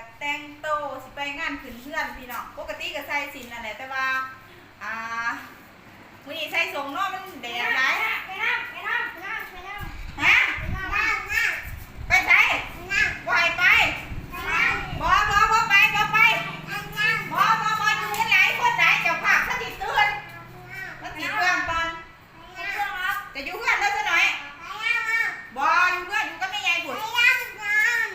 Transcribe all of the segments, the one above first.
ก็แต่งโตสิไปงานขึ้นเพื่อนพี่น้องปกติก็ใส่สินนั่นแหละแต่ว่าอ่ามื้อนี้ใส่ทรงเนาะมันแดดหลาย ไปนั่งไปนั่งไปนั่งไปนั่ง ฮะ ไปนั่งไปนั่ง ไปใส่บ่ให้ไป ไปนั่ง บ่บ่บ่ไปบ่ไป ไปนั่ง บ่บ่บ่อยู่เฮ็ดหลายคนหลายเจ้าภาพเขาสิเตือนมันสิเตือนตอน ไปนั่งครับ จะอยู่เพื่อนแล้วซะหน่อย ไปนั่งครับ บ่อยู่เพื่อนอยู่ก็ไม่ใหญ่บุญ ไปนั่งนั่ง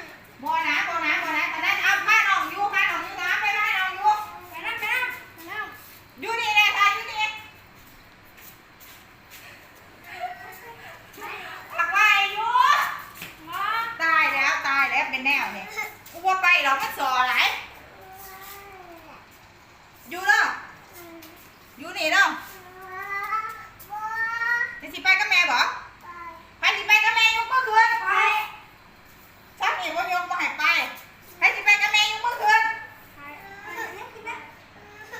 บ่นะบ่นะบ่นะตอนนั้นเอาพาน้องอยู่พาน้องอยู่นะไปพาน้องอยู่ ไปนั่งไปนั่งไปนั่ง อยู่นี่แหละค่ะอยู่นี่หักไว้อยู่ มา ตายแล้วตายแล้ว เป็นแนวเนี่ยกูบ่ไปหรอกมันสอหลายอยู่เนาะอยู่นี่เนาะจะสิไปกับแม่บ่ไปสิไปกับแม่ยกมือขึ้นไปซักนี่บ่ยกบ่ให้ไปไปสิไปกับแม่ยกมือขึ้น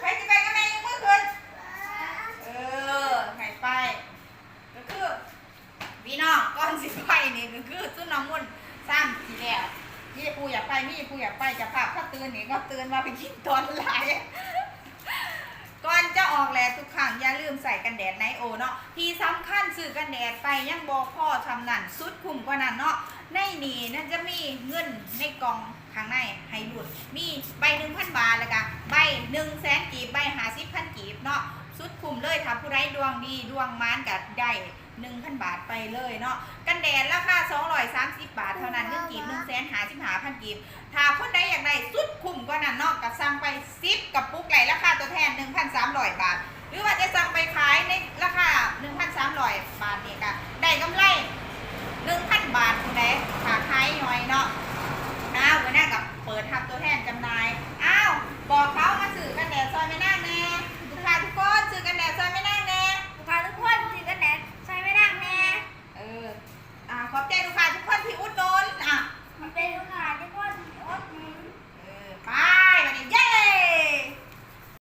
ไปสิไปกับแม่ยกมือขึ้นเออหายไปก็คือพี่น้องก้อนสิไปนี่ก็คือจุนน้ำมันซ้ำทีแล้ว ปูอยากไปมี่ปูอยากไปจะพาข้าตื่นนี่ก็ตื่นมาไปกินตอนหลก่อนจะออกแลทุกครั้งอย่าลืมใส่กันแดดในโอเนาะที่สำคัญซื้อกันแดดไปยังบอกพ่อทำนั่นสุดคุ้มกว่านั้นเนาะในนี่นั่นจะมีเงินในกล่องข้างในให้หลุดมีใบหนึ่งพันบาทแล้วก็ใบหนึ่งแสนกีบใบหาสิบพันกีบเนาะสุดคุ้มเลยถ้าผู้ใดดวงดีดวงมานกับได้ 1,000 บาทไปเลยเนาะกันแดดราคา230 บาท เท่านั้นเงินกีบ1แสนหาสิบหาพันกีบถ้าคนใดอยากได้สุดคุ้มกว่านั้นเนาะก็สั่งไป10กับปุกไหลราคาตัวแทน 1,300 บาท หรือว่าจะสั่งไปขายในราคา